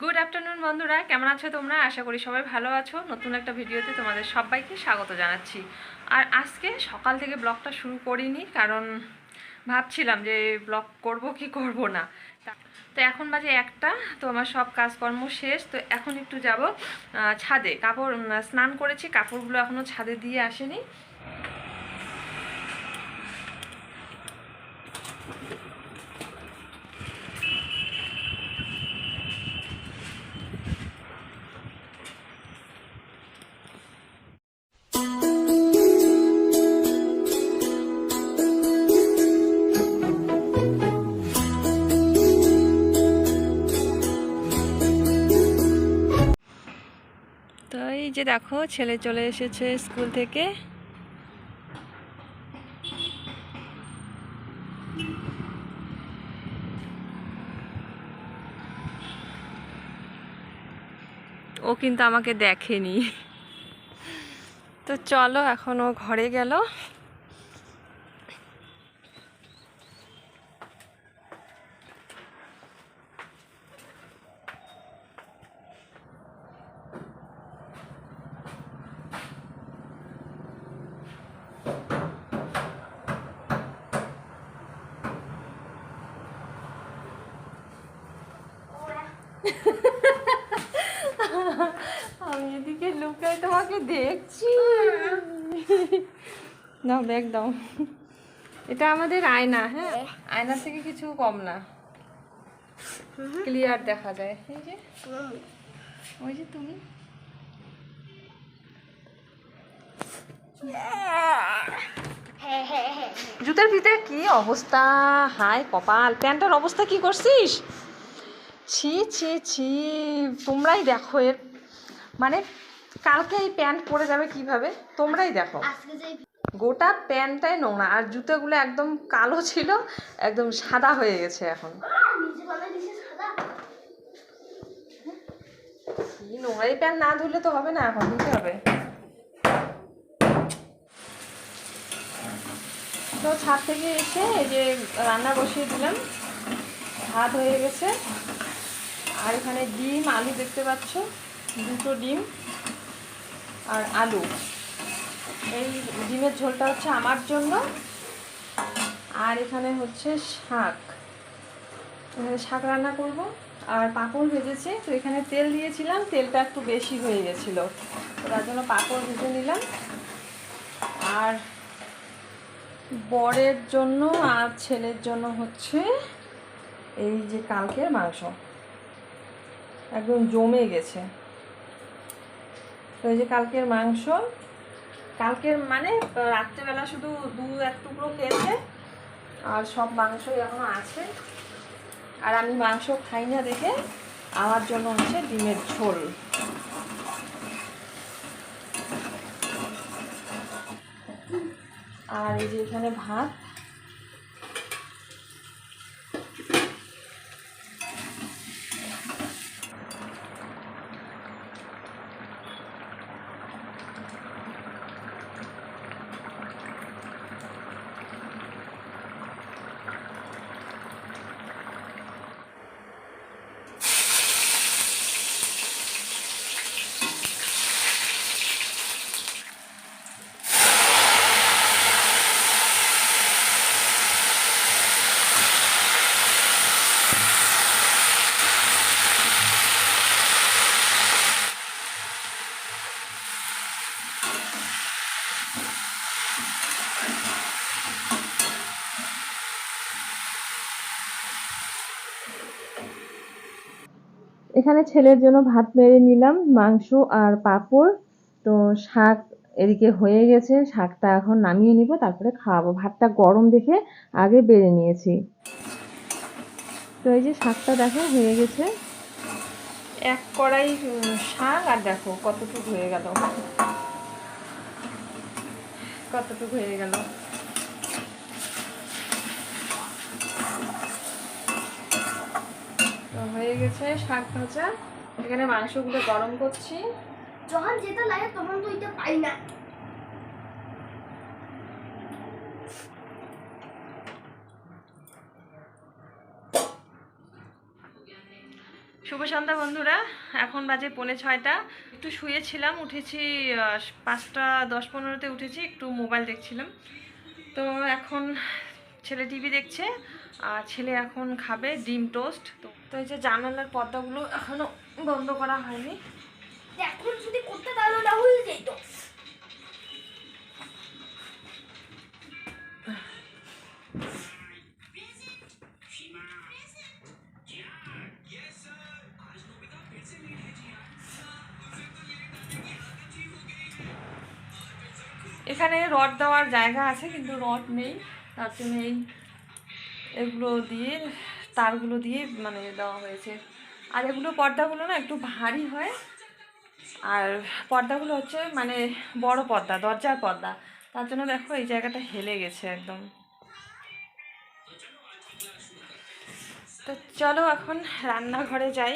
Good afternoon বন্ধুরা। কেমন আছো তোমরা? আশা করি সবাই ভালো আছো। নতুন একটা ভিডিওতে তোমাদের সবাইকে স্বাগত জানাচ্ছি। আর আজকে সকাল থেকে ব্লগটা শুরু করিনি, কারণ ভাবছিলাম যে ব্লগ করব কি করব না। তো এখন বাজে একটা, তো আমার সব কাজকর্ম শেষ। তো এখন একটু যাব ছাদে। কাপড় স্নান করেছি, কাপড়গুলো এখনও ছাদে দিয়ে আসেনি। যে দেখো, ছেলে চলে এসেছে স্কুল থেকে। ও কিন্তু আমাকে দেখেনি। তো চলো, এখন ও ঘরে গেল। আমি এদিকে লুকাই তোমাকে দেখছি। দাও ব্যাগ দাও। এটা আমাদের আয়না হ্যাঁ? আয়না থেকে কিছু কম না। ক্লিয়ার দেখা যায়। এই যে, ওই যে তুমি। জুতার ভিতরে কি অবস্থা? হাই কপাল। প্যান্টের অবস্থা কি করছিস? ছি ছি ছি তোমরাই দেখো এর। মানে কালকে এই প্যান্ট পরে যাবে কীভাবে? তোমরাই দেখো। গোটা প্যান্টটাই নোংরা আর জুতোগুলো একদম কালো ছিল একদম সাদা হয়ে গেছে এখন। কি নোংরা। এই প্যান্ট না ধুলে তো হবে না এখন দিতে হবে। তো ছাদ থেকে এসে এই যে রান্না বসিয়ে দিলাম। ভাত হয়ে গেছে। আর এখানে ডিম, আলু দেখতে পাচ্ছ? দুটো ডিম আর আলু। এই ডিমের ঝোলটা হচ্ছে আমার জন্য। আর এখানে হচ্ছে শাক। শাক রান্না করব। আর পাঁপড় ভেজেছি। তো এখানে তেল দিয়েছিলাম। তেলটা একটু বেশি হয়ে গেছিল। তো তার জন্য পাঁপড় ভেজে নিলাম। আর বরের জন্য আর ছেলের জন্য হচ্ছে এই যে কালকের মাংস। একদম জমে গেছে। তো এই যে কালকের মাংস, কালকের মানে রাত্রেবেলা শুধু দু এক টুকরো খেয়েছে, আর সব মাংসই এখনও আছে। আর আমি মাংস খাই না দেখে, আমার জন্য হচ্ছে ডিমের ঝোল। আর এই যে এখানে ভাত এখানে ছেলের জন্য ভাত মেরে নিলাম, মাংস আর পাঁপড়। তো শাক এদিকে হয়ে গেছে, শাকটা এখন নামিয়ে নিব, তারপরে খাওয়াবো। ভাতটা গরম দেখে আগে বেড়ে নিয়েছি। তো এই যে শাকটা দেখো, হয়ে গেছে। এক কড়াই শাক, আর দেখো কতটুকু হয়ে গেল। কতটুকু হয়ে গেল তো হয়ে গেছে শাক ভাজা। এখানে মাংসগুলো গরম করছি। যখন যেটা লাগে তখন তো এটা পাই না। শুভ সন্ধ্যা বন্ধুরা এখন বাজে পৌনে ছয়টা। একটু শুয়েছিলাম উঠেছি পাঁচটা দশ পনেরোতে উঠেছি একটু মোবাইল দেখছিলাম। তো এখন ছেলে টিভি দেখছে আর ছেলে এখন খাবে ডিম টোস্ট। তো তো এই যে জানালার পর্দাগুলো এখনও বন্ধ করা হয়নি। এখন যদি করতে তাহলে না হয়ে যেত। এখানে রড দেওয়ার জায়গা আছে কিন্তু রড নেই। তার জন্য এই এগুলো দিয়ে তারগুলো দিয়ে মানে দেওয়া হয়েছে। আর এগুলো পর্দাগুলো না একটু ভারী হয়। আর পর্দাগুলো হচ্ছে মানে বড় পর্দা, দরজার পর্দা। তার জন্য দেখো এই জায়গাটা হেলে গেছে একদম। তো চলো এখন রান্নাঘরে যাই।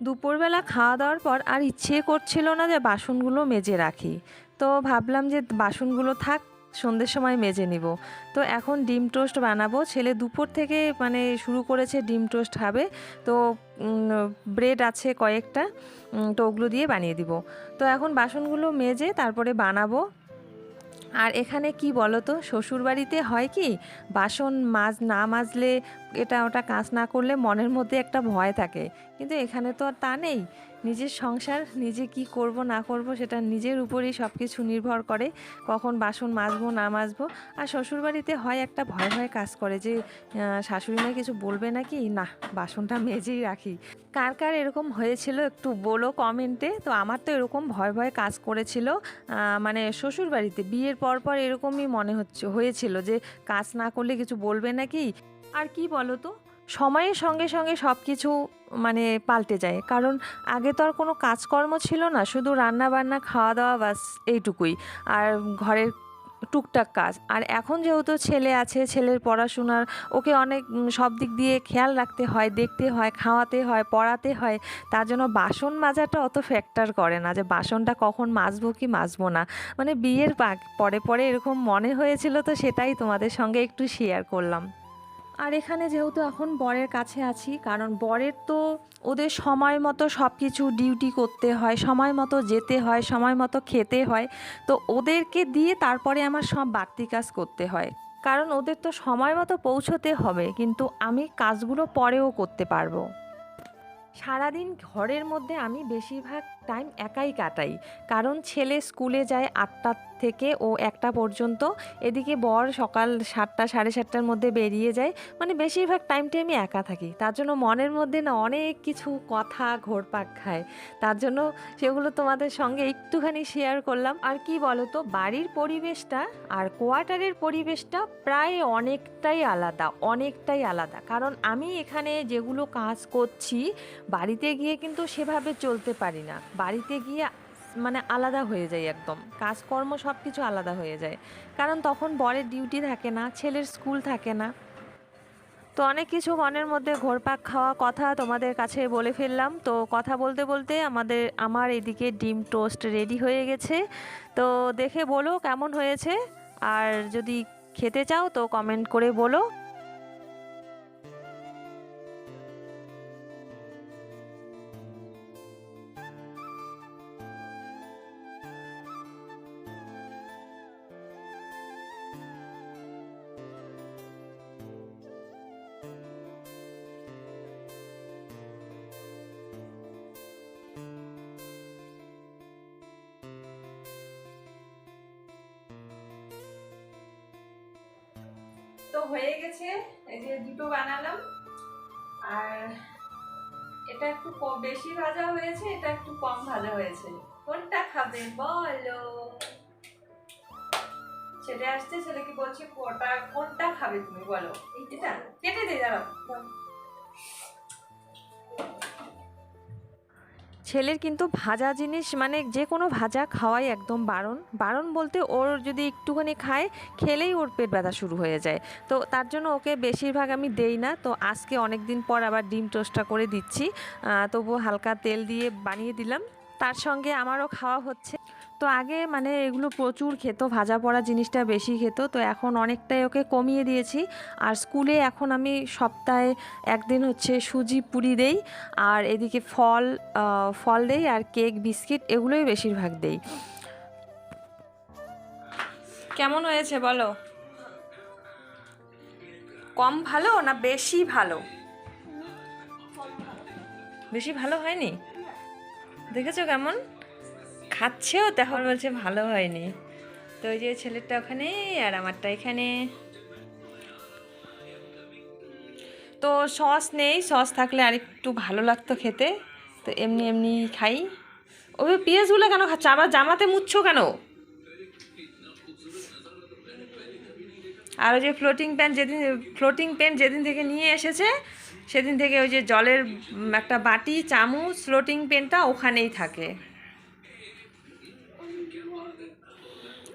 দুপুরবেলা খাওয়া দাওয়ার পর আর ইচ্ছে করছিল না যে বাসনগুলো মেজে রাখি। তো ভাবলাম যে বাসনগুলো থাক সন্ধ্যের সময় মেজে নিব। তো এখন ডিম টোস্ট বানাবো। ছেলে দুপুর থেকে মানে শুরু করেছে ডিম টোস্ট খাবে। তো ব্রেড আছে কয়েকটা তো ওগুলো দিয়ে বানিয়ে দিব। তো এখন বাসনগুলো মেজে তারপরে বানাবো। আর এখানে কি বলো তো শ্বশুরবাড়িতে হয় কি, বাসন মাজ, না মাজলে এটা ওটা কাজ না করলে মনের মধ্যে একটা ভয় থাকে। কিন্তু এখানে তো আর তা নেই। নিজের সংসার, নিজে কি করব, না করব, সেটা নিজের উপরেই সব কিছু নির্ভর করে। কখন বাসন মাজবো, না মাজবো। আর শ্বশুরবাড়িতে হয় একটা ভয় ভয় কাজ করে যে শাশুড়ি মা কিছু বলবে নাকি? না, বাসনটা মেজেই রাখি। কার কার এরকম হয়েছিল একটু বলো কমেন্টে? তো আমার তো এরকম ভয় ভয় কাজ করেছিল মানে শ্বশুরবাড়িতে। বিয়ের পর পর এরকমই মনে হচ্ছে, হয়েছিল যে, কাজ না করলে কিছু বলবে নাকি? আর কি বলো তো? সময়ের সঙ্গে সঙ্গে সব কিছু মানে পাল্টে যায়। কারণ আগে তো আর কোনো কাজকর্ম ছিল না, শুধু রান্না বান্না খাওয়া দাওয়া বাস এইটুকুই। আর ঘরের টুকটাক কাজ। আর এখন যেহেতু ছেলে আছে, ছেলের পড়াশোনার, ওকে অনেক সব দিক দিয়ে খেয়াল রাখতে হয়, দেখতে হয়, খাওয়াতে হয়, পড়াতে হয়, তার জন্য বাসন মাজাটা অত ফ্যাক্টর করে না যে বাসনটা কখন মাজবো কি মাজবো না। মানে বিয়ের পরে পরে এরকম মনে হয়েছিল তো সেটাই তোমাদের সঙ্গে একটু শেয়ার করলাম। আর এখানে যেহেতু এখন বরের কাছে আছি, কারণ বরের তো ওদের সময় মতো সব কিছু ডিউটি করতে হয়, সময় মতো যেতে হয়, সময় মতো খেতে হয়। তো ওদেরকে দিয়ে তারপরে আমার সব বাড়তি কাজ করতে হয়। কারণ ওদের তো সময় মতো পৌঁছতে হবে, কিন্তু আমি কাজগুলো পরেও করতে পারব। সারাদিন ঘরের মধ্যে আমি বেশিরভাগ টাইম একাই কাটাই। কারণ ছেলে স্কুলে যায় আটটা থেকে ও একটা পর্যন্ত। এদিকে বর সকাল সাতটা, সাড়ে সাতটার মধ্যে বেরিয়ে যায়। মানে বেশিরভাগ টাইমটাই আমি একা থাকি। তার জন্য মনের মধ্যে না অনেক কিছু কথা ঘোরপাক খায়। তার জন্য সেগুলো তোমাদের সঙ্গে একটুখানি শেয়ার করলাম। আর কি বলো তো বাড়ির পরিবেশটা আর কোয়ার্টারের পরিবেশটা প্রায় অনেকটাই আলাদা অনেকটাই আলাদা। কারণ আমি এখানে যেগুলো কাজ করছি, বাড়িতে গিয়ে কিন্তু সেভাবে চলতে পারি না। বাড়িতে গিয়ে মানে আলাদা হয়ে যায় একদম। কাজকর্ম সব কিছু আলাদা হয়ে যায়। কারণ তখন বরের ডিউটি থাকে না, ছেলের স্কুল থাকে না। তো অনেক কিছু মনের মধ্যে ঘোরপাক খাওয়া কথা তোমাদের কাছে বলে ফেললাম। তো কথা বলতে বলতে আমাদের, আমার এদিকে ডিম টোস্ট রেডি হয়ে গেছে। তো দেখে বলো কেমন হয়েছে। আর যদি খেতে চাও তো কমেন্ট করে বলো। তো হয়ে গেছে, এই যে দুটো বানালাম। আর এটা একটু বেশি ভাজা হয়েছে, এটা একটু কম ভাজা হয়েছে। কোনটা খাবে বলো? ছেলে আসছে, ছেলেকে বলছে কোনটা খাবে তুমি বলো? এটা কেটে দিয়ে দাঁড়াও। ছেলের কিন্তু ভাজা জিনিস মানে যে কোনো ভাজা খাওয়াই একদম বারণ। বারণ বলতে ওর যদি একটুখানি খায়, খেলেই ওর পেট ব্যথা শুরু হয়ে যায়। তো তার জন্য ওকে বেশিরভাগ আমি দেই না। তো আজকে অনেক দিন পর আবার ডিম টোস্টটা করে দিচ্ছি। তবু হালকা তেল দিয়ে বানিয়ে দিলাম। তার সঙ্গে আমারও খাওয়া হচ্ছে। তো আগে মানে এগুলো প্রচুর খেত, ভাজা পড়া জিনিসটা বেশি খেত, তো এখন অনেকটাই ওকে কমিয়ে দিয়েছি। আর স্কুলে এখন আমি সপ্তাহে একদিন হচ্ছে সুজি পুরি দেই, আর এদিকে ফল ফল দেই আর কেক, বিস্কিট এগুলোই বেশিরভাগ দেই। কেমন হয়েছে বলো? কম ভালো না বেশি ভালো? বেশি ভালো হয়নি? দেখেছ কেমন? খাচ্ছেও তখন বলছে ভালো হয়নি। তো ওই যে ছেলেটা ওখানে আর আমারটা এখানে। তো সস নেই, সস থাকলে আর একটু ভালো লাগতো খেতে। তো এমনি এমনি খাই। ওই পেঁয়াজগুলো কেন খাচ্ছ? আবার জামাতে মুছছো কেন? আর ওই যে ফ্লোটিং প্যান যেদিন ফ্লোটিং পেন যেদিন থেকে নিয়ে এসেছে, সেদিন থেকে ওই যে জলের একটা বাটি, চামচ ফ্লোটিং পেনটা ওখানেই থাকে।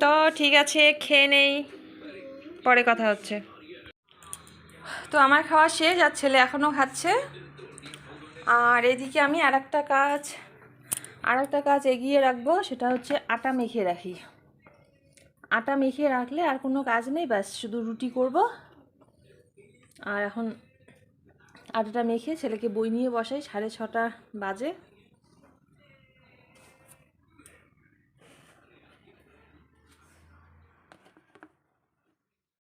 তো ঠিক আছে, খেয়ে নেই। পরে কথা হচ্ছে। তো আমার খাওয়া শেষ আর ছেলে এখনও খাচ্ছে। আর এদিকে আমি আর একটা কাজ আর একটা কাজ এগিয়ে রাখব, সেটা হচ্ছে আটা মেখে রাখি। আটা মেখে রাখলে আর কোনো কাজ নেই, ব্যাস, শুধু রুটি করব। আর এখন আটাটা মেখে ছেলেকে বই নিয়ে বসাই, সাড়ে ছটা বাজে।